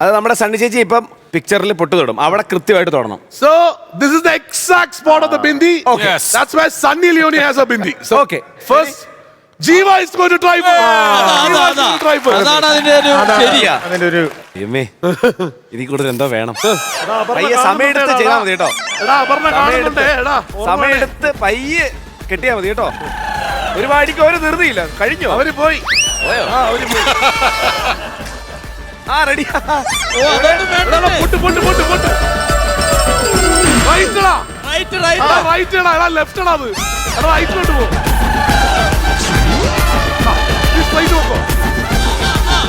അത് നമ്മുടെ സണ്ണി ചേച്ചി ഇപ്പം പിക്ചറിൽ പൊട്ട് തൊടും അവിടെ കൃത്യമായിട്ട് തൊടണം. So this is the exact spot of the bindi okay that's why Sunny Leone has a bindi so okay first Jeeva is is to to try first. Try four is going to try first. അതാണ് അതിന്റെ ഒരു ശരിയാ. അതിന്റെ ഒരു യമ്മേ ഇതിൽ കൂടുതൽ എന്തോ വേണം. പയ്യെ സമയമെടുത്ത് കാണുന്നുണ്ട് ചെയ്താൽ മതി കേട്ടോ. എടാ, അപർണ കാണുന്നുണ്ട്. എടാ, സമയം എടുത്ത് പയ്യെ കെട്ടിയാ മതി കേട്ടോ. ഒരു വാടിക്ക് ഒരു നിർദ്ദിയില്ല കഴിഞ്ഞോ? അവർ പോയി. ഓയോ ആ, അവർ പോയി. ആ റെഡി ഓ അതൊന്നും വേണ്ടേ പൊട്ട്, പൊട്ട്, പൊട്ട്, പൊട്ട്. Right ടാ. റൈറ്റ് റൈറ്റ് right ടാ. എടാ, ടാ അത്. എടാ, right ലോട്ട് പോ. ഈ side നോക്കോ.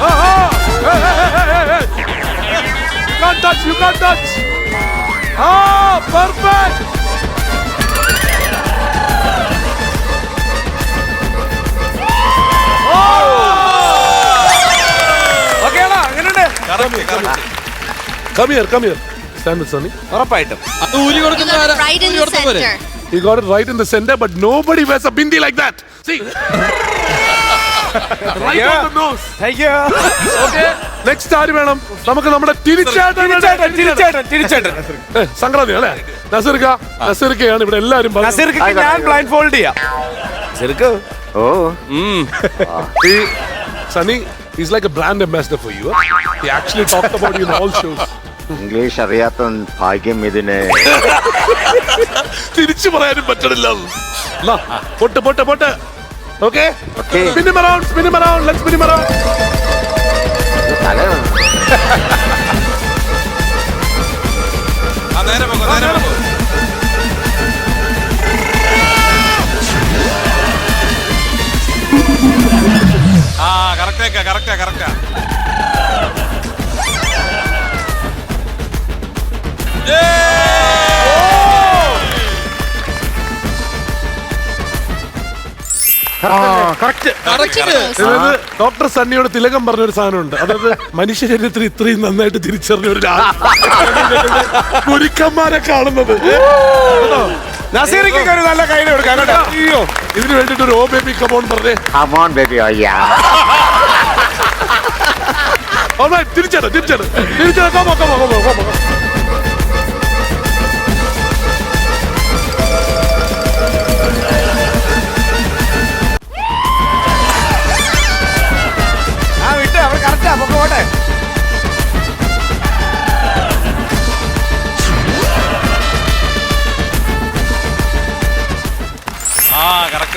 ആ, ആ. Can't touch, you can't touch. Ah, perfect. Come here, come here. Stand with Sunny. ഉറപ്പായിട്ടും അത് ഊരി കൊടുക്കുന്ന ആരാ? right in ഊരി the പോരെ? center. He got it right in the center, but nobody wears a bindi like that. See? right Yeah. on the nose. Thank you. Okay. Next ആര് വേണം നമുക്ക് നമ്മുടെ തിരിച്ചേട്ടൻ തിരിച്ചേട്ടൻ തിരിച്ചേട്ടൻ തിരിച്ചേട്ടൻ സംക്രാന്തി അല്ലേ നസീർക്ക നസീർക്കയാണ് ഇവിടെ എല്ലാരും പറഞ്ഞത്. നസീർക്ക് ഞാൻ ബ്ലൈൻഡ് ഫോൾഡ് ചെയ്യാം നസീർക്ക് ഓ ഈ Sunny is like a brand ambassador for you he actually talked about you in all shows English അറിയാത്ത ഭാഗ്യം ഇതിന്. തിരിച്ചു പറയാനും പറ്റണില്ല. പൊട്ട് പൊട്ട് പൊട്ട്. Okay? Okay. Spinning around spinning around let's spinning around തല കറക്റ്റാ കറക്റ്റാ. ഡോക്ടർ സണ്ണിയോട് തിലകം പറഞ്ഞ ഒരു സാധനമുണ്ട്. അതായത് മനുഷ്യ ശരീരത്തിൽ ഇത്രയും നന്നായിട്ട് തിരിച്ചറിഞ്ഞ ഒരു ഗുരുക്കന്മാരെ കാണുന്നത്? നസീർക്ക് ഒരു നല്ല കൈ കൊടുക്കാം കേട്ടോ. അയ്യോ ഇതിനു വേണ്ടിട്ട് ഒരു ഓ ബേബി കമോൺ പറഞ്ഞേ കമോൺ ബേബി അയ്യാ തിരിച്ചാണ് തിരിച്ചാണ് തിരിച്ചാണ് come on come on come on come on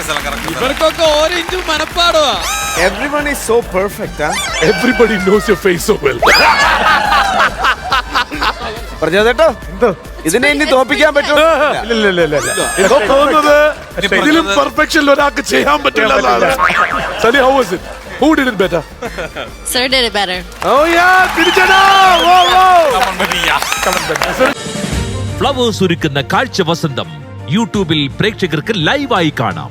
correct സ്ഥലം കറക്റ്റ് സ്ഥലം ഇവർക്കൊക്കെ ഓരോ ഇഞ്ചും മനപ്പാടുവാ. Every is so perfect everybody knows your face so well പറഞ്ഞോ ഇതിനെ ഇനി തോപ്പിക്കാൻ പറ്റുമോ? ഇല്ല. ഇല്ല ഇല്ല ഇപ്പൊ തോന്നുന്നത്? ഇതിലും പെർഫെക്ഷൻ ഒരാൾക്ക് ചെയ്യാൻ പറ്റില്ല Sali how was it who did it better Sir did it better. Oh yeah തിരിച്ചടാ. Whoa whoa come on baby yeah flowers ഒരുക്കുന്ന കാഴ്ച വസന്തം. യൂട്യൂബിൽ പ്രേക്ഷകർക്ക് ലൈവായി കാണാം.